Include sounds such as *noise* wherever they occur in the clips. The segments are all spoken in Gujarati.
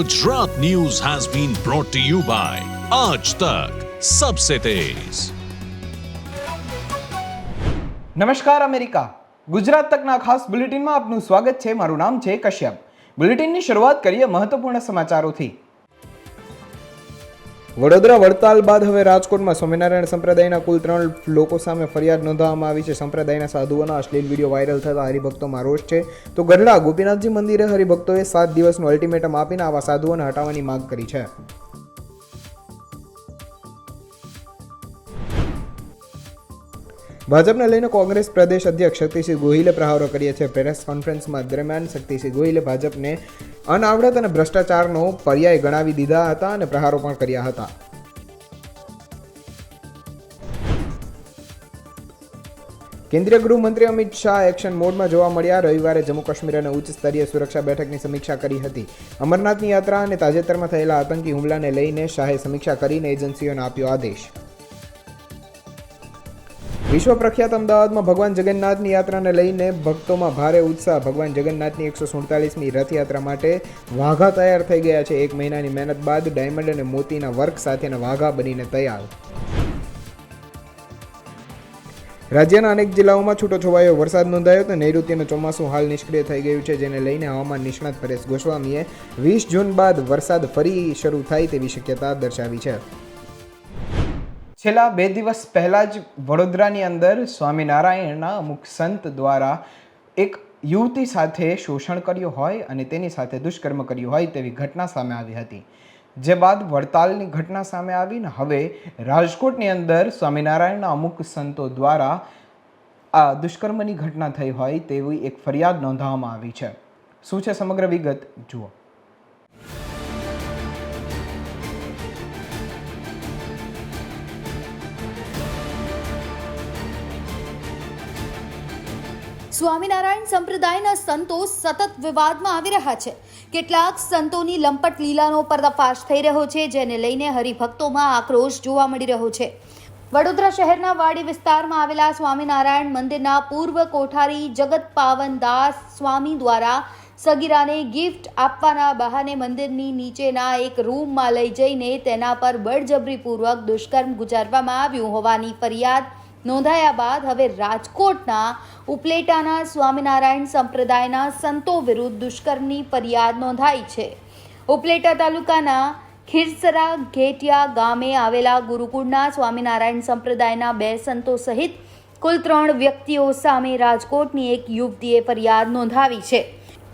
Gujarat news has been brought to you by Aaj Tak Sabse Tez. નમસ્કાર, અમેરિકા. ગુજરાત તકના ખાસ બુલેટિનમાં આપનું સ્વાગત છે. મારું નામ છે કશ્યપ. બુલેટિનની શરૂઆત કરીએ મહત્વપૂર્ણ સમાચારોથી. વડોદરા વડતાલ બાદ હવે રાજકોટમાં સ્વામિનારાયણ સંપ્રદાયના કુલ ત્રણ લોકો સામે ફરિયાદ નોંધવામાં આવી છે. સંપ્રદાયના સાધુઓના અશ્લીલ વીડિયો વાયરલ થતા હરિભક્તોમાં રોષ છે. તો ગઢડા ગોપીનાથજી મંદિરે હરિભક્તોએ સાત દિવસનું અલ્ટિમેટમ આપીને આવા સાધુઓને હટાવવાની માંગ કરી છે. ભાજપને લઈને કોંગ્રેસ પ્રદેશ અધ્યક્ષ શક્તિસિંહ ગોહિલે પ્રહારો કર્યા છે. પ્રેસ કોન્ફરન્સમાં દરમિયાન શક્તિસિંહ ગોહિલે ભાજપને અનાવડત અને ભ્રષ્ટાચારનો પર્યાય ગણાવી દીધા હતા અને પ્રહારો પણ કર્યા હતા. કેન્દ્રીય ગૃહમંત્રી અમિત શાહ એક્શન મોડમાં જોવા મળ્યા. રવિવારે જમ્મુ કાશ્મીર અને ઉચ્ચ સ્તરીય સુરક્ષા બેઠકની સમીક્ષા કરી હતી. અમરનાથની યાત્રા અને તાજેતરમાં થયેલા આતંકી હુમલાને લઈને શાહે સમીક્ષા કરીને એજન્સીઓને આપ્યો આદેશ. વિશ્વ પ્રખ્યાત અમદાવાદમાં ભગવાન જગન્નાથની યાત્રાને લઈને ભક્તોમાં ભારે ઉત્સાહ. ભગવાન જગન્નાથની એકસો સુડતાલીસમી રથયાત્રા માટે વાઘા તૈયાર થઈ ગયા છે. એક મહિનાની મહેનત બાદ ડાયમંડ અને મોતીના વર્ક સાથેના વાઘા બનીને તૈયાર. રાજ્યના અનેક જિલ્લાઓમાં છૂટો છવાયો વરસાદ નોંધાયો તો નૈઋત્યનું ચોમાસું હાલ નિષ્ક્રિય થઈ ગયું છે, જેને લઈને હવામાન નિષ્ણાત પરેશ ગોસ્વામીએ વીસ જૂન બાદ વરસાદ ફરી શરૂ થાય તેવી શક્યતા દર્શાવી છે. છેલ્લા બે દિવસ પહેલાં જ વડોદરાની અંદર સ્વામિનારાયણના અમુક સંત દ્વારા એક યુવતી સાથે શોષણ કર્યું હોય અને તેની સાથે દુષ્કર્મ કર્યું હોય તેવી ઘટના સામે આવી હતી. જે બાદ વડતાલની ઘટના સામે આવીને હવે રાજકોટની અંદર સ્વામિનારાયણના અમુક સંતો દ્વારા આ દુષ્કર્મની ઘટના થઈ હોય તેવી એક ફરિયાદ નોંધવામાં આવી છે. શું છે સમગ્ર વિગત? જુઓ. સ્વામિનારાયણ સંપ્રદાયના સંતો સતત વિવાદમાં આવી રહ્યા છે. કેટલાક સંતોની લંપટ લીલાનો પર્દાફાશ થઈ રહ્યો છે, જેને લઈને હરિભક્તોમાં આક્રોશ જોવા મળી રહ્યો છે. વડોદરા શહેરના વાડી વિસ્તારમાં આવેલા સ્વામિનારાયણ મંદિરના પૂર્વ કોઠારી જગત પાવન સ્વામી દ્વારા સગીરાને ગિફ્ટ આપવાના બહાને મંદિરની નીચેના એક રૂમમાં લઈ જઈને તેના પર બળજબરીપૂર્વક દુષ્કર્મ ગુજારવામાં આવ્યું હોવાની ફરિયાદ નોંધાયા બાદ હવે રાજકોટના ઉપલેટાના સ્વામિનારાયણ સંપ્રદાયના સંતો વિરુદ્ધ દુષ્કર્મની ફરિયાદ નોંધાઈ છે. ઉપલેટા તાલુકાના ખીરસરા ઘેટિયા ગામે આવેલા ગુરુકુળના સ્વામિનારાયણ સંપ્રદાયના બે સંતો સહિત કુલ ત્રણ વ્યક્તિઓ સામે રાજકોટની એક યુવતીએ ફરિયાદ નોંધાવી છે.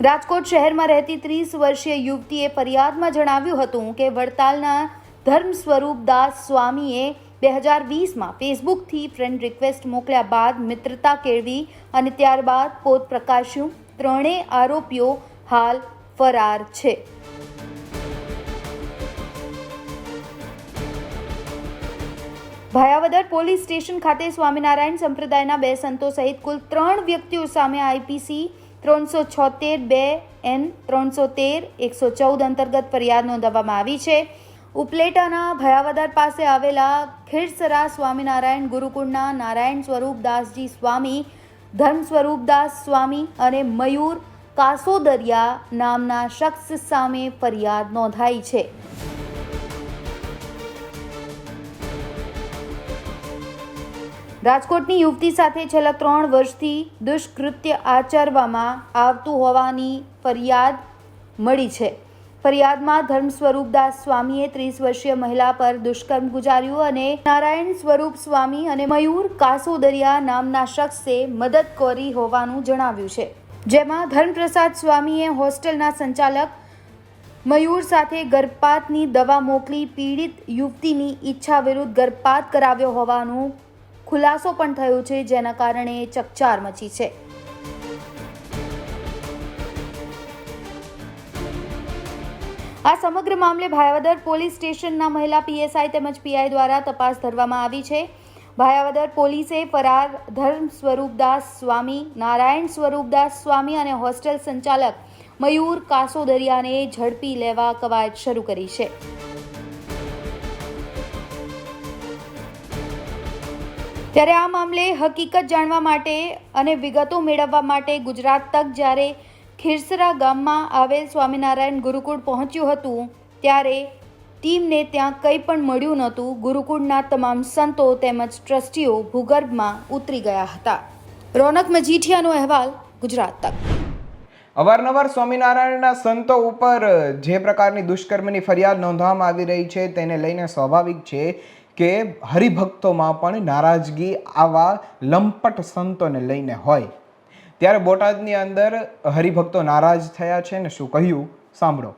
રાજકોટ શહેરમાં રહેતી ત્રીસ વર્ષીય યુવતીએ ફરિયાદમાં જણાવ્યું હતું કે વડતાલના ધર્મ સ્વરૂપ દાસ સ્વામીએ બે હજાર વીસમાં ફેસબુકથી ફ્રેન્ડ રિક્વેસ્ટ મોકલ્યા બાદ મિત્રતા કેળવી અને ત્યારબાદ પોત પ્રકાશ્યું. ત્રણેય આરોપીઓ હાલ ફરાર છે. ભાયાવદર પોલીસ સ્ટેશન ખાતે સ્વામિનારાયણ સંપ્રદાયના બે સંતો સહિત કુલ ત્રણ વ્યક્તિઓ સામે આઈપીસી ત્રણસો છોતેર બે એન ત્રણસો તેર એકસો ચૌદ અંતર્ગત ફરિયાદ નોંધવામાં આવી છે. ઉપલેટાના ભયાવદર પાસે આવેલા ખીરસરા સ્વામિનારાયણ ગુરુકુળના નારાયણ સ્વરૂપદાસજી સ્વામી, ધર્મ સ્વરૂપદાસ સ્વામી અને મયુર કાસોદરિયા નામના શખ્સ સામે ફરિયાદ નોંધાઈ છે. રાજકોટની યુવતી સાથે છેલ્લા ત્રણ વર્ષથી દુષ્કૃત્ય આચરવામાં આવતું હોવાની ફરિયાદ મળી છે. ફરિયાદમાં ધર્મ સ્વરૂપદાસ સ્વામીએ ત્રીસ વર્ષીય મહિલા પર દુષ્કર્મ ગુજાર્યું અને નારાયણ સ્વરૂપ સ્વામી અને મયુર કાસોદરિયા નામના શખ્સે મદદ કરી હોવાનું જણાવ્યું છે. જેમાં ધર્મપ્રસાદ સ્વામીએ હોસ્ટેલના સંચાલક મયુર સાથે ગર્ભપાતની દવા મોકલી પીડિત યુવતીની ઈચ્છા વિરુદ્ધ ગર્ભપાત કરાવ્યો હોવાનું ખુલાસો પણ થયો છે, જેના કારણે ચકચાર મચી છે. આ સમગ્ર મામલે ભાયાવદર પોલીસ સ્ટેશનના મહિલા પીએસઆઈ તેમજ પીઆઈ દ્વારા તપાસ ધરવામાં આવી છે. ભાયાવદર પોલીસે ફરાર ધર્મ સ્વરૂપદાસ સ્વામી, નારાયણ સ્વરૂપદાસ સ્વામી અને હોસ્ટેલ સંચાલક મયુર કાસોદરિયાને ઝડપી લેવા કવાયત શરૂ કરી છે. ત્યારે આ મામલે હકીકત જાણવા માટે અને વિગતો મેળવવા માટે ગુજરાત તક જ્યારે ખીરસરા ગામમાં આવેલ સ્વામિનારાયણ ગુરુકુળ પહોંચ્યું હતું ત્યારે ટીમને ત્યાં કંઈ પણ મળ્યું નહોતું. ગુરુકુળના તમામ સંતો તેમજ ટ્રસ્ટીઓ ભૂગર્ભમાં ઉતરી ગયા હતા. રોનક મજીઠિયાનો અહેવાલ ગુજરાત તક. અવારનવાર સ્વામિનારાયણના સંતો ઉપર જે પ્રકારની દુષ્કર્મની ફરિયાદ નોંધવામાં આવી રહી છે તેને લઈને સ્વાભાવિક છે કે હરિભક્તોમાં પણ નારાજગી આવા લંપટ સંતોને લઈને હોય. ત્યારે બોટાદની અંદર હરિભક્તો નારાજ થયા છે ને શું કહ્યું? સાંભળો.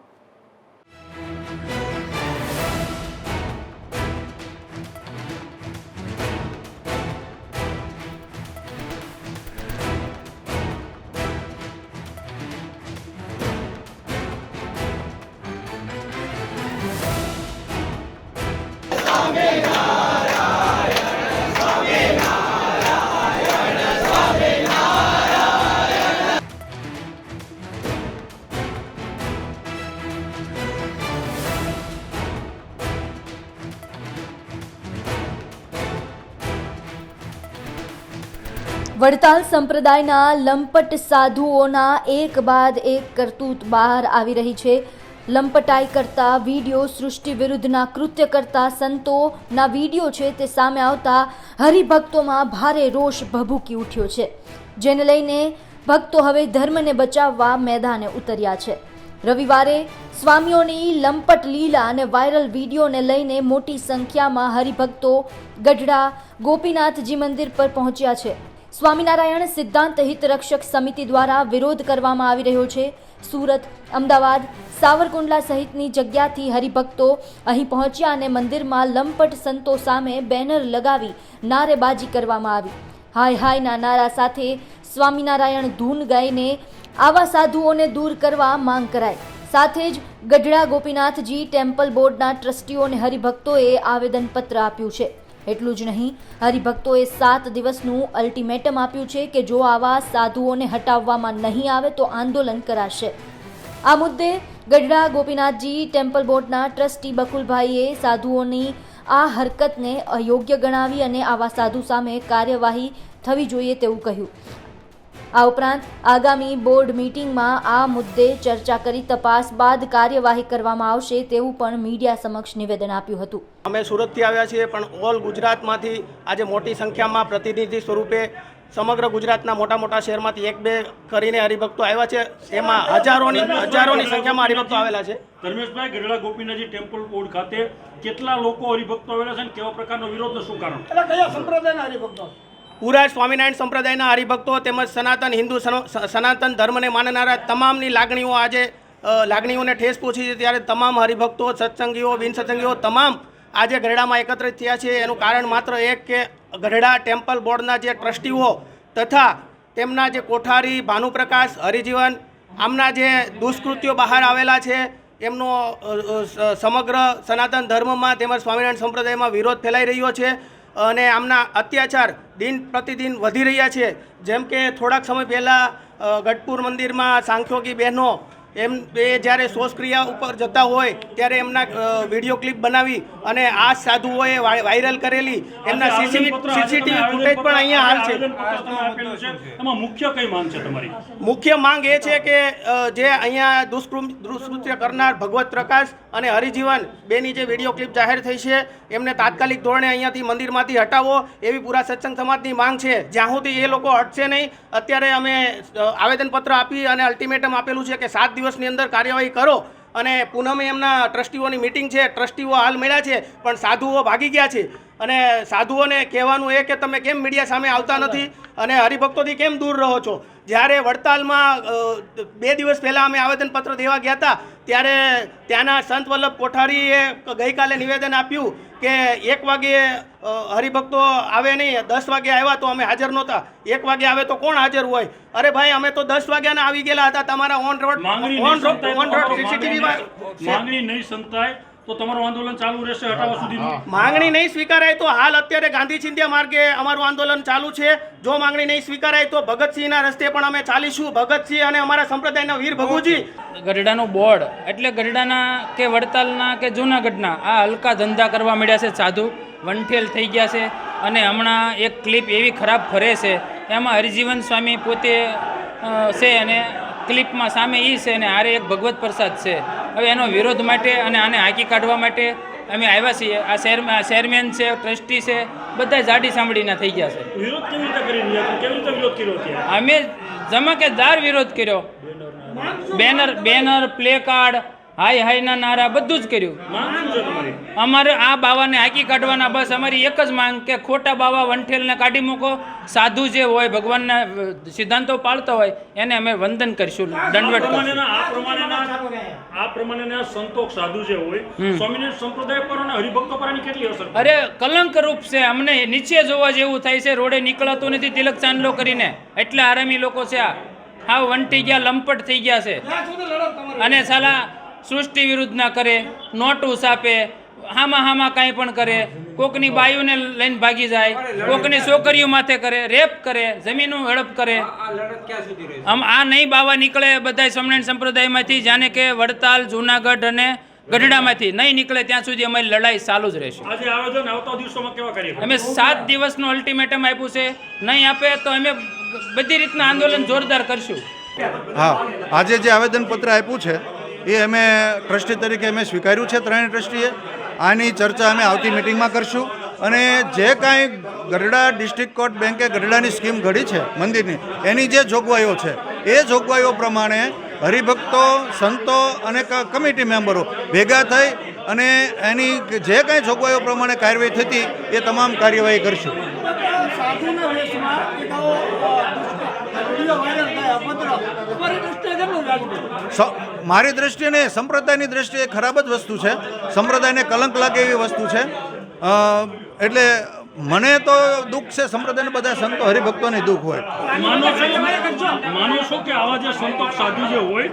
વડતાલ સંપ્રદાયના લંપટ સાધુઓના એક બાદ એક કરતૂત બહાર આવી રહી છે. લંપટાઈ કરતા વીડિયો સૃષ્ટિ વિરુદ્ધના કૃત્ય કરતા સંતોના વીડિયો છે તે સામે આવતા હરિભક્તોમાં ભારે રોષ ભભૂકી ઉઠ્યો છે. જેને લઈને ભક્તો હવે ધર્મને બચાવવા મેદાને ઉતર્યા છે. રવિવારે સ્વામીઓની લંપટ લીલા અને વાયરલ વિડીયોને લઈને મોટી સંખ્યામાં હરિભક્તો ગઢડા, ગોપીનાથજી મંદિર પર પહોંચ્યા છે. સ્વામિનારાયણ સિદ્ધાંત હિતરક્ષક સમિતિ દ્વારા વિરોધ કરવામાં આવી રહ્યો છે. સુરત, અમદાવાદ, સાવરકુંડલા સહિતની જગ્યાથી હરિભક્તો અહીં પહોંચ્યા અને મંદિરમાં લંપટ સંતો સામે બેનર લગાવી નારેબાજી કરવામાં આવી. હાય હાયના નારા સાથે સ્વામિનારાયણ ધૂન ગાઈને આવા સાધુઓને દૂર કરવા માંગ કરાઈ. સાથે જ ગઢડા ગોપીનાથજી ટેમ્પલ બોર્ડના ટ્રસ્ટીઓને હરિભક્તોએ આવેદનપત્ર આપ્યું છે. એટલું જ નહીં, હરિભક્તોએ સાત દિવસનું અલ્ટિમેટમ આપ્યું છે કે જો આવા સાધુઓને હટાવવામાં નહીં આવે તો આંદોલન કરાશે. આ મુદ્દે ગઢડા ગોપીનાથજી ટેમ્પલ બોર્ડના ટ્રસ્ટી બકુલભાઈએ સાધુઓની આ હરકતને અયોગ્ય ગણાવી અને આવા સાધુ સામે કાર્યવાહી થવી જોઈએ તેવું કહ્યું. આ ઉપરાંત આગામી બોર્ડ મીટિંગમાં આ મુદ્દે ચર્ચા કરી તપાસ બાદ કાર્યવાહી કરવામાં આવશે તેવું પણ મીડિયા સમક્ષ નિવેદન આપ્યું હતું. અમે સુરતથી આવ્યા છીએ પણ ઓલ ગુજરાતમાંથી આજે મોટી સંખ્યામાં પ્રતિનિધિ સ્વરૂપે સમગ્ર ગુજરાતના મોટા મોટા શહેરમાંથી એક બે કરીને હરિભક્તો આવ્યા છે. એમાં હજારોની હજારોની સંખ્યામાં હરિભક્તો આવેલા છે. ધર્મેશભાઈ ગઢડા ગોપીનાથજી ટેમ્પલ બોર્ડ ખાતે કેટલા લોકો હરિભક્તો આવેલા છે અને કેવા પ્રકારનો વિરોધનું શું કારણ? પૂરા સ્વામિનારાયણ સંપ્રદાયના હરિભક્તો તેમજ સનાતન હિન્દુ સન- સનાતન ધર્મને માનનારા તમામની લાગણીઓ આજે લાગણીઓને ઠેસ પહોંચી છે ત્યારે તમામ હરિભક્તો, સત્સંગીઓ બિન સત્સંગીઓ તમામ આજે ગઢડામાં એકત્રિત થયા છે. એનું કારણ માત્ર એક કે ગઢડા ટેમ્પલ બોર્ડના જે ટ્રસ્ટીઓ તથા તેમના જે કોઠારી ભાનુપ્રકાશ, હરિજીવન, આમના જે દુષ્કૃત્યો બહાર આવેલા છે, એમનો સમગ્ર સનાતન ધર્મમાં તેમજ સ્વામિનારાયણ સંપ્રદાયમાં વિરોધ ફેલાઈ રહ્યો છે. અને આમના અત્યાચાર દિન પ્રતિદિન વધી રહ્યા છે. જેમ કે થોડાક સમય પહેલાં ગઢપુર મંદિરમાં સાંખ્યોગી બહેનો એમ એ જ્યારે શોષક્રિયા ઉપર જતા હોય ત્યારે એમના વીડિયો ક્લિપ બનાવી અને આ સાધુઓએ વાય- વાયરલ કરેલી. એમના સીસીટીવી ફૂટેજ પણ અહીંયા હાલ છે. મુખ્ય કઈ માંગ છે તમારી? મુખ્ય માંગ એ છે કે જે અહીંયા દુષ્કૃમ દુષ્કૃત્ય કરનાર ભગવત પ્રકાશ અને હરિજીવન બેની જે વીડિયો ક્લિપ જાહેર થઈ છે એમને તાત્કાલિક ધોરણે અહીંયાથી મંદિરમાંથી હટાવો એવી પૂરા સત્સંગ સમાજની માંગ છે. જ્યાં સુધી એ લોકો હટશે નહીં અત્યારે અમે આવેદનપત્ર આપી અને અલ્ટિમેટમ આપેલું છે કે સાત દિવસની અંદર કાર્યવાહી કરો અને પૂનમે એમના ટ્રસ્ટીઓની મિટિંગ છે, ટ્રસ્ટીઓ હાલ મળ્યા છે, પણ સાધુઓ ભાગી ગયા છે. અને સાધુઓને કહેવાનું એ કે તમે કેમ મીડિયા સામે આવતા નથી અને હરિભક્તોથી કેમ દૂર રહો છો? જ્યારે વડતાલમાં બે દિવસ પહેલાં અમે આવેદનપત્ર દેવા ગયા હતા, ત્યારે ત્યાંના સંત વલ્લભ કોઠારીએ ગઈકાલે નિવેદન આપ્યું કે એક વાગે હરિભક્તો આવે નહીં દસ વાગે આવ્યા તો અમે હાજર નહોતા. એક વાગે આવે તો કોણ હાજર હોય? અરે ભાઈ અમે તો દસ વાગ્યાના આવી ગયેલા હતા તમારા on road on road on road તમારું સીસીટીવીમાં માંગણી નહીં સંતાય. તો તમારું આંદોલન ચાલુ રહેશે હટાવવા સુધી માંગણી નહીં સ્વીકારાય તો હાલ અત્યારે ગાંધી ચિંધ્યા માર્ગે અમારું આંદોલન ચાલુ છે. જો માંગણી નહીં સ્વીકારાય તો ભગતસિંહના રસ્તે પણ અમે ચાલીશું. ભગતસિંહ અને અમારા સંપ્રદાયના વીર ભગુજી. ગઢડાનું બોર્ડ એટલે ગઢડાના કે વડતાલના કે જૂનાગઢના આ હલકા ધંધા કરવા મળ્યા છે સાધુ. વંઠેલ થઈ ગયા છે અને હમણાં એક ક્લિપ એવી ખરાબ ફરે છે. એમાં હરિજીવન સ્વામી પોતે છે અને ક્લિપમાં સામે એ છે અને આરે એક ભગવત પ્રસાદ છે. હવે એનો વિરોધ માટે અને આને હાંકી કાઢવા માટે અમે આવ્યા છીએ. આ શેર ચેરમેન છે ટ્રસ્ટી છે બધા જાડી સાંભળીના થઈ ગયા છે. વિરોધ કેવી રીતે કરી રહ્યા કેવી રીતે વિરોધ કર્યો અમે ધમાકેદાર વિરોધ કર્યો. બેનર બેનર પ્લે કાર્ડ હાય હાય ના નારા બધું જ કર્યું. અમારે આ બાવાને હાંકી કાઢવાના બસ અમારી એક જ માંગ કે ખોટા બાવા વંઠેલને કાઢી મૂકો. સાધુ જે હોય ભગવાનના સિદ્ધાંતો પાળતા હોય એને અમે વંદન કરીશું. આ દંડવટ આ પ્રમાણેના આ પ્રમાણેના સંતોષ સાધુ જે હોય સ્વામીને સંપ્રદાય પર અને હરિભક્તો પર કેટલી અસર અરે કલંક રૂપ છે. અમને નીચે જોવા જેવું થાય છે. રોડે નીકળાતું નથી. તિલક ચાંદલો કરીને. એટલા આરામી લોકો છે આ. હા વંટી ગયા લંપટ થઈ ગયા છે. અને સાલા સૃષ્ટિ વિરુદ્ધ ના કરે નોટુસ આપે હામાં હામાં કાંઈ પણ કરે કોકની બાયુને લઈને ભાગી જાય કોકની છોકરીઓ માથે કરે રેપ કરે જમીનો હડપ કરે. આમ આ નહીં બાવા નીકળે બધા સમણાયણ સંપ્રદાયમાંથી જાણે કે વડતાલ જુનાગઢ અને ગઢડામાંથી. નહીં નીકળે ત્યાં સુધી અમારી લડાઈ ચાલુ જ રહેશે. આજે આવેદન આવતા દિવસોમાં કેવા કાર્ય અમે સાત દિવસનું અલ્ટિમેટમ આપ્યું છે. નહીં આપે તો અમે બધી રીતના આંદોલન જોરદાર કરશું. હા આજે જે આવેદનપત્ર આપ્યું છે એ અમે ટ્રસ્ટી તરીકે અમે સ્વીકાર્યું છે ત્રણેય ટ્રસ્ટીએ. આની ચર્ચા અમે આવતી મિટિંગમાં કરશું. અને જે કાંઈ ગઢડા ડિસ્ટ્રિક્ટ કોર્ટ બેન્કે ગઢડાની સ્કીમ ઘડી છે મંદિરની, એની જે જોગવાઈઓ છે, એ જોગવાઈઓ પ્રમાણે હરિભક્તો, સંતો અને કમિટી મેમ્બરો ભેગા થઈ અને એની જે કાંઈ જોગવાઈઓ પ્રમાણે કાર્યવાહી થતી, એ તમામ કાર્યવાહી કરશું સાધુના વેશમાં એક આવો વીડિયો વાયરલ થાય અભદ્ર તમારી દૃષ્ટિએ કેટલું વ્યાજબી સ- મારી દ્રષ્ટિએ સંપ્રદાયની દ્રષ્ટિએ ખરાબ જ વસ્તુ છે. સંપ્રદાયને કલંક લાગે એવી વસ્તુ છે. એટલે મને તો દુઃખ છે, સંપ્રદાયને બધા સંતો હરિભક્તોને દુઃખ હોય. માનો છો કે આવા જે સંતો સાધુ જે હોય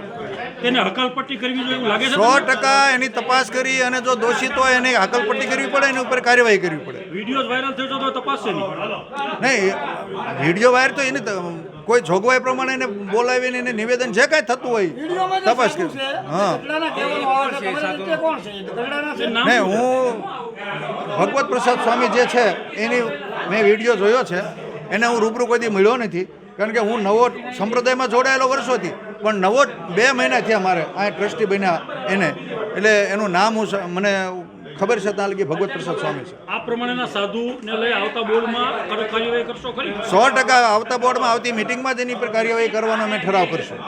તેને હકાલપટ્ટી કરવી જોઈએ એવું લાગે છે સો ટકા એની તપાસ કરી અને જો દોષિત હોય એની હાકલપટ્ટી કરવી પડે એની ઉપર કાર્યવાહી કરવી પડે. વીડિયો વાયરલ થયો છે તો તપાસ છે નહીં. નહીં વીડિયો વાયર તો એની કોઈ જોગવાઈ પ્રમાણે એને બોલાવીને એને નિવેદન જે કાંઈ થતું હોય તપાસ કરી. હા. ગઢડાના કહેવાનો આવે છે તમારી દૃષ્ટિએ કોણ છે? એ તો ગઢડાના છે. નામ ને હું ભગવત પ્રસાદ સ્વામી જે છે એની મેં વીડિયો જોયો છે. એને હું રૂબરૂ કોઈથી મળ્યો નથી. કારણ કે હું નવો સંપ્રદાયમાં જોડાયેલો વર્ષોથી. પણ નવો બે મહિના થયા મારે. આ ટ્રસ્ટી બન્યા એને. એટલે એનું નામ હું મને ખબર છે ત્યાં લગી ભગવત પ્રસાદ સ્વામી છે. આ પ્રમાણેના સાધુને લઈ આવતા બોર્ડમાં કાર્યવાહી કરશો ખરી? સો ટકા આવતા બોર્ડમાં આવતી મિટિંગમાં જ એની પર કાર્યવાહી કરવાનો અમે ઠરાવ કરશું.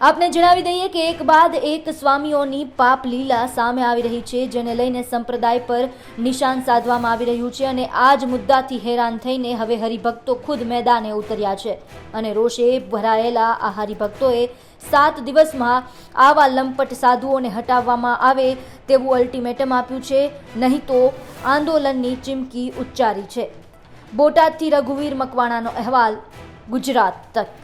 આપને જણાવી દઈએ કે એક બાદ એક સ્વામીઓની પાપ લીલા સામે આવી રહી છે, જેને લઈને સંપ્રદાય પર નિશાન સાધવામાં આવી રહ્યું છે અને આ જ મુદ્દાથી હેરાન થઈને હવે હરિભક્તો ખુદ મેદાને ઉતર્યા છે અને રોષે ભરાયેલા આ હરિભક્તોએ સાત દિવસમાં આવા લંપટ સાધુઓને હટાવવામાં આવે તેવું અલ્ટિમેટમ આપ્યું છે. નહીં તો આંદોલનની ચીમકી ઉચ્ચારી છે. બોટાદથી રઘુવીર મકવાણાનો અહેવાલ, ગુજરાત તક.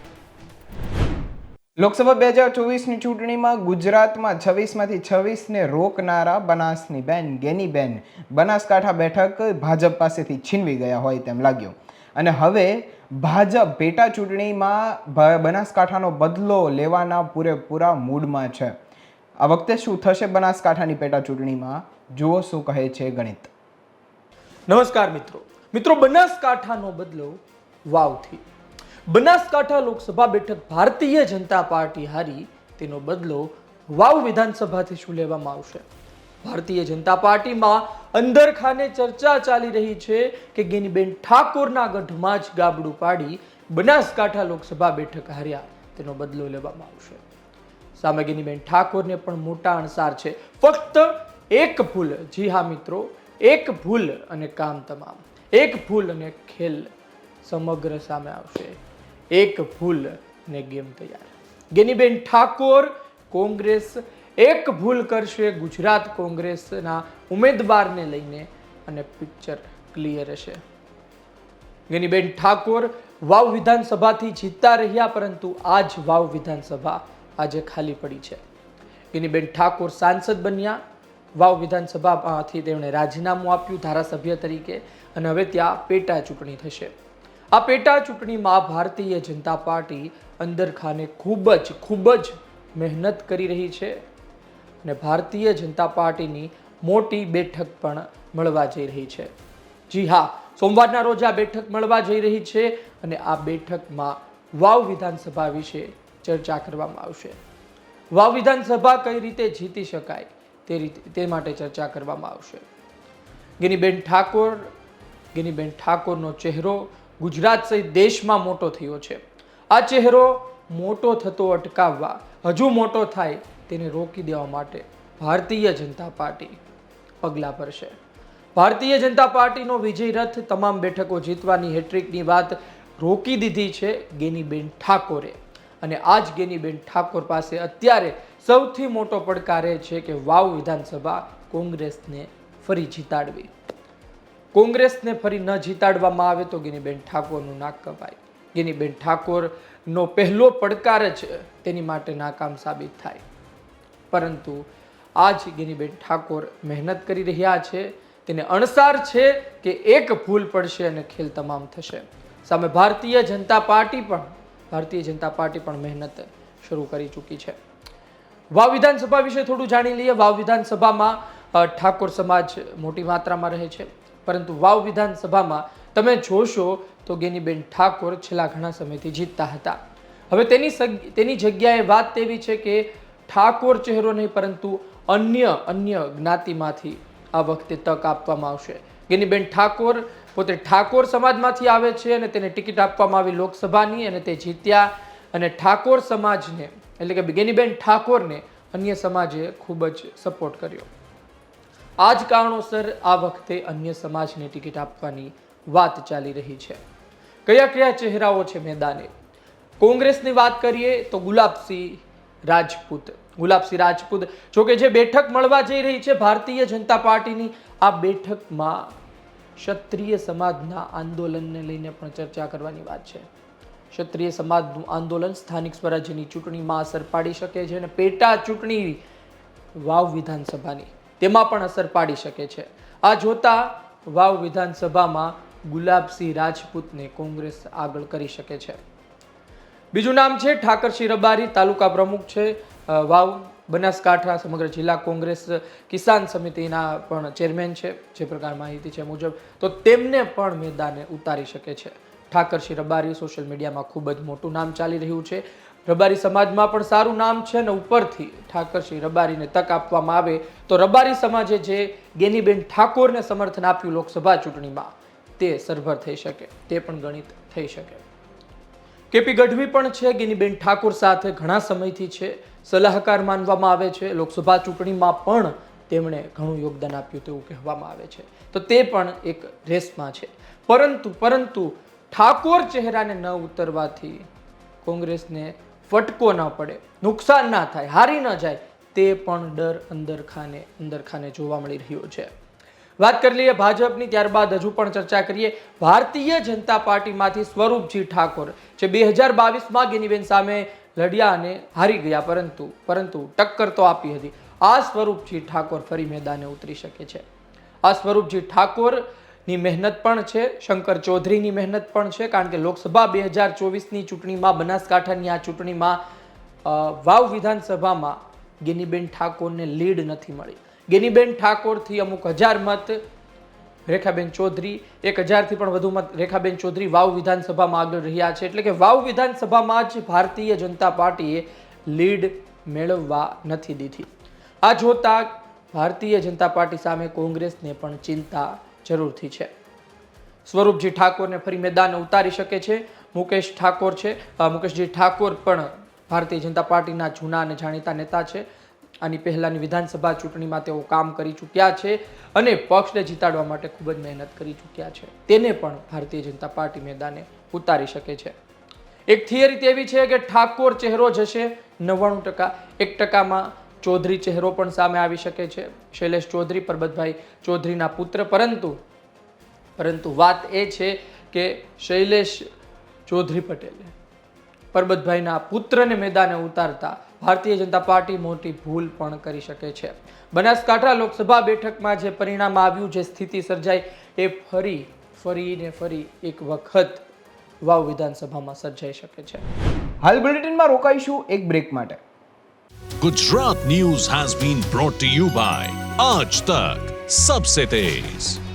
લોકસભા બે હજાર ચોવીસની ચૂંટણીમાં ગુજરાતમાં છવ્વીસમાંથી છવ્વીસને રોકનારા બનાસની બેન ગેનીબેન બનાસકાંઠા બેઠક ભાજપ પાસેથી છીનવી ગયા હોય તેમ લાગ્યું. અને હવે ભાજપ પેટા ચૂંટણીમાં બનાસકાંઠાનો બદલો લેવાના પૂરેપૂરા મૂડમાં છે. આ વખતે શું થશે બનાસકાંઠાની પેટા ચૂંટણીમાં? જુઓ શું કહે છે ગણિત. નમસ્કાર મિત્રો. મિત્રો, બનાસકાંઠાનો બદલો વાવથી. બનાસકાંઠા લોકસભા બેઠક ભારતીય જનતા પાર્ટી હારી, તેનો બદલો વાવ વિધાનસભાથી શું લેવામાં આવશે? ભારતીય જનતા પાર્ટીમાં અંદરખાને ચર્ચા ચાલી રહી છે કે ગેનીબેન ઠાકોરના ગઢમાં જ ગાબડું પાડી બનાસકાંઠા લોકસભા બેઠક હાર્યા, તેનો બદલો લેવામાં આવશે. સામે ગેનીબેન ઠાકોરને પણ મોટા અણસાર છે. ફક્ત એક ભૂલ, જી હા મિત્રો, એક ભૂલ અને કામ તમામ. એક ભૂલ અને ખેલ સમગ્ર સામે આવશે. એક ભૂલ ને ગેમ તૈયાર. ગેનીબેન ઠાકોર કોંગ્રેસ એક ભૂલ કરશે, ગુજરાત કોંગ્રેસના ઉમેદવારને લઈને અને પિક્ચર ક્લિયર હશે. ગેનીબેન ઠાકોર વાવ વિધાનસભાથી જીતતા રહ્યા, પરંતુ આ જ વાવ વિધાનસભા આજે ખાલી પડી છે. ગેનીબેન ઠાકોર સાંસદ બન્યા. વાવ વિધાનસભામાંથી તેમણે રાજીનામું આપ્યું ધારાસભ્ય તરીકે અને હવે ત્યાં પેટા ચૂંટણી થશે. આ પેટા ચૂંટણીમાં ભારતીય જનતા પાર્ટી અંદરખાને ખૂબ જ ખૂબ જ મહેનત કરી રહી છે અને ભારતીય જનતા પાર્ટીની મોટી બેઠક પણ મળવા જઈ રહી છે. જી હા, સોમવારના રોજ આ બેઠક મળવા જઈ રહી છે અને આ બેઠકમાં વાવ વિધાનસભા વિશે ચર્ચા કરવામાં આવશે. વાવ વિધાનસભા કઈ રીતે જીતી શકાય તે રીતે, તે માટે ચર્ચા કરવામાં આવશે. ગિનીબેન ઠાકોર, ગિનીબેન ઠાકોરનો ચહેરો ગુજરાત સહિત દેશમાં મોટો થયો છે. આ ચહેરો મોટો થતો અટકાવવા, હજુ મોટો થાય તેને રોકી દેવા માટે ભારતીય જનતા પાર્ટી પગલાં ભરશે. ભારતીય જનતા પાર્ટીનો વિજય રથ તમામ બેઠકો જીતવાની હેટ્રિકની વાત રોકી દીધી છે ગેનીબેન ઠાકોરે. અને આ જ ગેનીબેન ઠાકોર પાસે અત્યારે સૌથી મોટો પડકાર એ છે કે વાવ વિધાનસભા કોંગ્રેસને ફરી જીતાડવી. કોંગ્રેસને ફરી ન જીતાડવામાં આવે તો ગિનીબેન ઠાકોરનું નાક કપાય. ગિનીબેન ઠાકોરનો પહેલો પડકાર જ તેની માટે નાકામ સાબિત થાય. પરંતુ આજ ગિનીબેન ઠાકોર મહેનત કરી રહ્યા છે. તેને અણસાર છે કે એક ભૂલ પડશે અને ખેલ તમામ થશે. સામે ભારતીય જનતા પાર્ટી પણ, ભારતીય જનતા પાર્ટી પણ મહેનત શરૂ કરી ચૂકી છે. વાવ વિધાનસભા વિશે થોડું જાણી લઈએ. વાવ વિધાનસભામાં ઠાકોર સમાજ મોટી માત્રામાં રહે છે. પરંતુ વાવ વિધાનસભામાં તમે જોશો તો ગેનીબેન ઠાકોર છેલ્લા ઘણા સમયથી જીતતા હતા. હવે તેની તેની જગ્યાએ વાત તેવી છે કે ઠાકોર ચહેરો નહીં, પરંતુ અન્ય અન્ય જ્ઞાતિમાંથી આ વખતે તક આપવામાં આવશે. ગેનીબેન ઠાકોર પોતે ઠાકોર સમાજમાંથી આવે છે અને તેને ટિકિટ આપવામાં આવી લોકસભાની અને તે જીત્યા અને ઠાકોર સમાજને, એટલે કે ગેનીબેન ઠાકોરને અન્ય સમાજે ખૂબ જ સપોર્ટ કર્યો. આ જ કારણોસર આ વખતે અન્ય સમાજને ટિકિટ આપવાની વાત ચાલી રહી છે. કયા કયા ચહેરાઓ છે મેદાને? કોંગ્રેસની વાત કરીએ તો ગુલાબસિંહ રાજપૂત. ગુલાબસિંહ રાજપૂત જોકે જે બેઠક મળવા જઈ રહી છે ભારતીય જનતા પાર્ટીની, આ બેઠકમાં ક્ષત્રિય સમાજના આંદોલનને લઈને પણ ચર્ચા કરવાની વાત છે. ક્ષત્રિય સમાજનું આંદોલન સ્થાનિક સ્વરાજ્યની ચૂંટણીમાં અસર પાડી શકે છે અને પેટા ચૂંટણી વાવ વિધાનસભાની. તેમાં પણ અસર પાડી શકે છે. આ જોતા વાવ વિધાનસભામાં ગુલાબસિંહ રાજપૂતને કોંગ્રેસ આગળ કરી શકે છે. બીજું નામ છે ઠાકરસિંહ રબારી, તાલુકા પ્રમુખ છે. વાવ બનાસકાંઠા સમગ્ર જિલ્લા કોંગ્રેસ કિસાન સમિતિના પણ ચેરમેન છે. જે પ્રકાર માહિતી છે મુજબ તો તેમને પણ મેદાને ઉતારી શકે છે. ઠાકરસિંહ રબારી સોશિયલ મીડિયામાં ખૂબ જ મોટું નામ ચાલી રહ્યું છે. રબારી સમાજમાં પણ સારું નામ છે અને ઉપરથી ઠાકરશ્રી રબારીને તક આપવામાં આવે તો રબારી સમાજે જે ગેનીબેન ઠાકોરને સમર્થન આપ્યું લોકસભા ચૂંટણીમાં, તે સરભર થઈ શકે, તે પણ ગણિત થઈ શકે. કેપી ગઢવી પણ છે, ગેનીબેન ઠાકોર સાથે ઘણા સમયથી છે, સલાહકાર માનવામાં આવે છે, લોકસભા ચૂંટણીમાં પણ તેમણે ઘણું યોગદાન આપ્યું તેવું કહેવામાં આવે છે. તો તે પણ એક રેસમાં છે. પરંતુ પરંતુ ઠાકોર ચહેરાને ન ઉતરવાથી કોંગ્રેસને ફટકો ન પડે, નુકસાન ના થાય, હારી ન જાય, તે પણ ડર અંદર ખાને અંદર ખાને જોવા મળી રહ્યો છે. વાત કરી લઈએ ભાજપની, ત્યારબાદ હજુ પણ ચર્ચા કરીએ. ભારતીય જનતા પાર્ટીમાંથી સ્વરૂપજી ઠાકોર, જે બે હજાર બાવીસમાં ગેનીબેન સામે લડ્યા અને હારી ગયા, પરંતુ પરંતુ ટક્કર તો આપી હતી. આ સ્વરૂપજી ઠાકોર ફરી મેદાને ઉતરી શકે છે. આ સ્વરૂપજી ઠાકોરની મહેનત પણ છે, શંકર ચૌધરીની મહેનત પણ છે, કારણ કે લોકસભા બે હજાર ચોવીસની ચૂંટણીમાં, બનાસકાંઠાની આ ચૂંટણીમાં વાવ વિધાનસભામાં ગેનીબેન ઠાકોરને લીડ નથી મળી. ગેનીબેન ઠાકોરથી અમુક હજાર મત, રેખાબેન ચૌધરી, એક હજારથી પણ વધુ મત રેખાબેન ચૌધરી વાવ વિધાનસભામાં આગળ રહ્યા છે. એટલે કે વાવ વિધાનસભામાં જ ભારતીય જનતા પાર્ટીએ લીડ મેળવવા નથી દીધી. આ જોતા ભારતીય જનતા પાર્ટી સામે કોંગ્રેસને પણ ચિંતા જરૂરથી છે. સ્વરૂપજી ઠાકોરને ફરી મેદાને ઉતારી શકે છે. મુકેશ ઠાકોર છે. મુકેશજી ઠાકોર પણ ભારતીય જનતા પાર્ટીના જૂના અને જાણીતા નેતા છે. આની પહેલાંની વિધાનસભા ચૂંટણીમાં તેઓ કામ કરી ચૂક્યા છે અને પક્ષને જીતાડવા માટે ખૂબ જ મહેનત કરી ચૂક્યા છે. તેને પણ ભારતીય જનતા પાર્ટી મેદાને ઉતારી શકે છે. એક થિયરી તેવી છે કે ઠાકોર ચહેરો જશે નવ્વાણું ટકા. એક ટકામાં ચૌધરી ચહેરો પણ સામે આવી શકે છે. શૈલેષ ચૌધરી, પરબતભાઈ ચૌધરીના પુત્ર. પરંતુ પરંતુ વાત એ છે કે શૈલેષ ચૌધરી પટેલે પરબતભાઈના પુત્રને મેદાને ઉતારતા ભારતીય જનતા પાર્ટી મોટી ભૂલ પણ કરી શકે છે. બનાસકાંઠા લોકસભા બેઠકમાં જે પરિણામ આવ્યું, જે સ્થિતિ સર્જાઈ, એ ફરી ફરીને ફરી એક વખત વાવ વિધાનસભામાં સર્જાઈ શકે છે. હાલ બુલેટિનમાં રોકાઈશું એક બ્રેક માટે. Gujarat news has been brought you by Aaj Tak सबसे तेज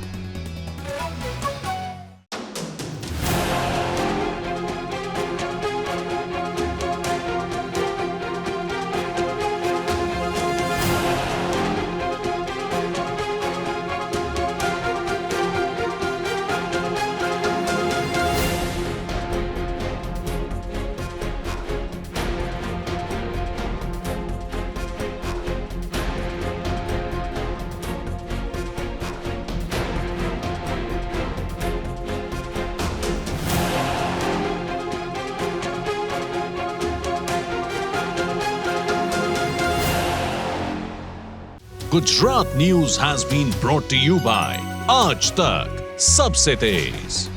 Tez. Gujarat News has been brought to you by Aaj Tak Sabse Tez.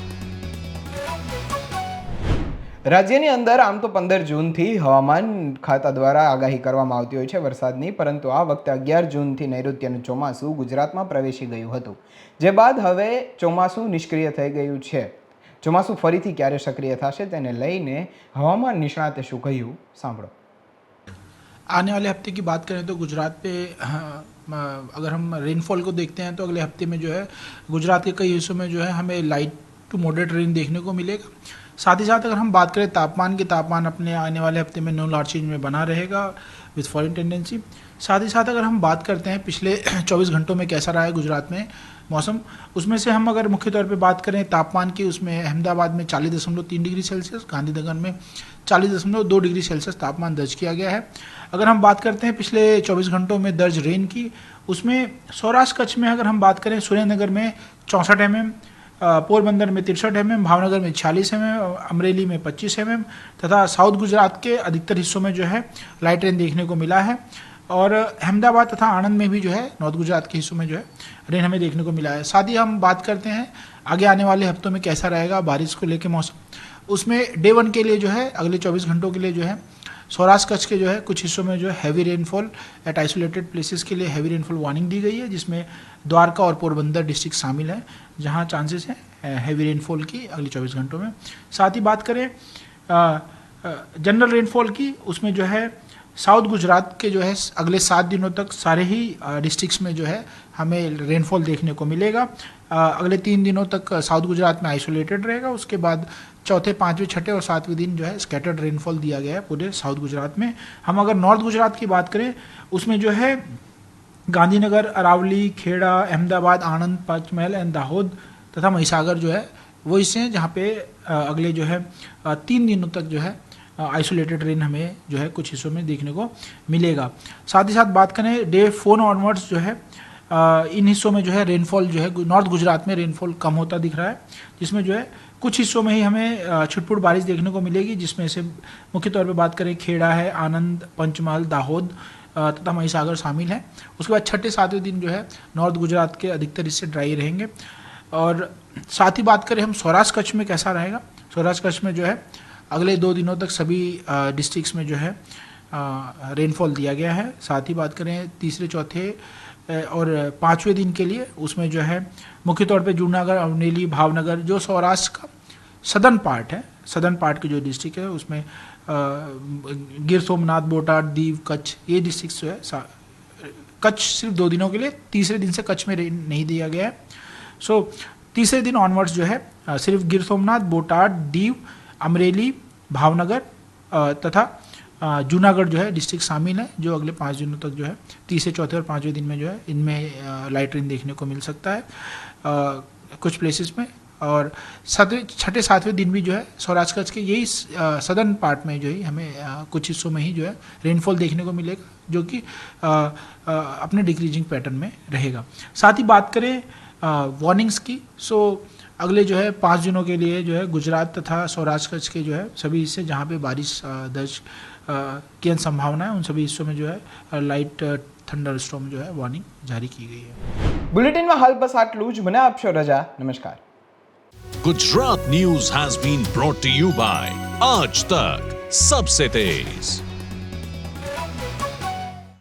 રાજ્યની અંદર આમ તો પંદર જૂનથી હવામાન ખાતા દ્વારા આગાહી કરવામાં આવતી હોય છે વરસાદની પરંતુ આ વખતે અગિયાર જૂનથી નૈઋત્યનું ચોમાસું ગુજરાતમાં પ્રવેશી ગયું હતું જે બાદ હવે ચોમાસું નિષ્ક્રિય થઈ ગયું છે ચોમાસું ફરીથી ક્યારે સક્રિય થશે તેને લઈને હવામાન નિષ્ણાતે શું કહ્યું સાંભળો आने वाले हफ्ते की बात करें तो गुजरात पे हाँ, म- अगर हम रेनफॉल को देखते हैं तो अगले हफ़्ते में जो है, गुजरात के कई हिस्सों में जो है, हमें लाइट टू मॉडरेट रेन देखने को मिलेगा। साथ ही साथ अगर हम बात करें तापमान के, तापमान अपने आने वाले हफ़्ते में नो लार्ज चेंज में बना रहेगा विथ फॉरन टेंडेंसी साथ ही साथ अगर हम बात करते हैं, पिछले *clears throat* 24 घंटों में कैसा रहा है गुजरात में मौसम। उसमें से हम अगर मुख्य तौर पे बात करें, तापमान की, उसमें अहमदाबाद में चालीस दशमलव तीन डिग्री सेल्सियस, गांधीनगर में चालीस दशमलव दो डिग्री सेल्सियस तापमान दर्ज किया गया है। अगर हम बात करते हैं पिछले 24 घंटों में दर्ज रेन की, उसमें सौराष्ट्र कच्छ में अगर हम बात करें, सुरेंद्रनगर में चौंसठ एम एम पोरबंदर में तिरसठ एम एम भावनगर में छियालीस एम एम अमरेली में पच्चीस एम एम तथा साउथ गुजरात के अधिकतर हिस्सों में जो है लाइट रेन देखने को मिला है। और अहमदाबाद तथा आनंद में भी जो है, नॉर्थ गुजरात के हिस्सों में जो है, रेन हमें देखने को मिला है। साथ ही हम बात करते हैं, आगे आने वाले हफ्तों में कैसा रहेगा बारिश को लेकर मौसम। उसमें डे वन के लिए जो है, अगले 24 घंटों के लिए जो है, सौराष्ट्र कच्छ के जो है, कुछ हिस्सों में जो है heavy rainfall at isolated places के लिए हैवी रेनफॉल वार्निंग दी गई है, जिसमें द्वारका और पोरबंदर डिस्ट्रिक्ट शामिल है, जहाँ चांसेस हैं हैवी रेनफॉल की अगले 24 घंटों में। साथ ही बात करें जनरल रेनफॉल की, उसमें जो है साउथ गुजरात के जो है, अगले सात दिनों तक सारे ही डिस्ट्रिक्ट्स में जो है, हमें रेनफॉल देखने को मिलेगा। अगले तीन दिनों तक साउथ गुजरात में आइसोलेटेड रहेगा। उसके बाद चौथे, पाँचवें, छठे और सातवें दिन जो है स्कैटर्ड रेनफॉल दिया गया है पूरे साउथ गुजरात में। हम अगर नॉर्थ गुजरात की बात करें, उसमें जो है, गांधीनगर, अरावली, खेड़ा, अहमदाबाद, आनंद, पंचमहल एंड दाहोद तथा महिसागर जो है, वो हिस्से हैं जहाँ पे अगले जो है तीन दिनों तक जो है आइसोलेटेड रेन हमें जो है कुछ हिस्सों में देखने को मिलेगा। साथ ही साथ बात करें डे फोर ऑनवर्ड्स जो है इन हिस्सों में जो है रेनफॉल जो है नॉर्थ गुजरात में रेनफॉल कम होता दिख रहा है, जिसमें जो है कुछ हिस्सों में ही हमें छुटपुट बारिश देखने को मिलेगी, जिसमें से मुख्य तौर पर बात करें खेड़ा है, आनंद, पंचमहल, दाहोद तथा महिसागर शामिल है। उसके बाद छठे सातवें दिन जो है नॉर्थ गुजरात के अधिकतर हिस्से ड्राई रहेंगे। और साथ ही बात करें हम सौराष्ट्र कच्छ में कैसा रहेगा? सौराष्ट्र कच्छ में जो है अगले दो दिनों तक सभी डिस्ट्रिक्स में जो है रेनफॉल दिया गया है। साथ ही बात करें, तीसरे, चौथे और पाँचवें दिन के लिए उसमें जो है, मुख्य तौर पे जूनागढ़, अवनेली, भावनगर, जो सौराष्ट्र का सदर्न पार्ट है सदर्न पार्ट के जो डिस्ट्रिक्ट है, उसमें गिर सोमनाथ बोटाड दीव, कच्छ, ये डिस्ट्रिक्ट जो है कच्छ सिर्फ़ दो दिनों के लिए, तीसरे दिन से कच्छ में रेन नहीं दिया गया है। सो तीसरे दिन ऑनवर्ड्स जो है सिर्फ़ गिर सोमनाथ बोटाड दीव अमरेली, भावनगर तथा जूनागढ़ जो है डिस्ट्रिक्ट शामिल है, जो अगले पाँच दिनों तक जो है, तीसरे, चौथे और पाँचवें दिन में जो है, इनमें लाइट रेन देखने को मिल सकता है। कुछ प्लेसेस में, और सातवें छठे, सातवें दिन भी जो है सौराष्ट्र कच्छ के यही सदर्न पार्ट में जो है हमें कुछ हिस्सों में ही जो है रेनफॉल देखने को मिलेगा, जो कि अपने डिक्रीजिंग पैटर्न में रहेगा। साथ ही बात करें वार्निंग्स की सो अगले जो है पाँच दिनों के लिए जो है गुजरात तथा सौराष्ट्र कच्छ के जो है सभी हिस्से जहाँ पे बारिश अ, दर्ज अ, की संभावना है उन सभी हिस्सों में जो है लाइट थंडर स्टॉर्म जो है वार्निंग जारी की गई है બુલેટિનમાં હાલ બસ આટલું જ મને આપશો રજા નમસ્કાર Gujarat News has been brought to you by Aaj Tak Sabse Tez.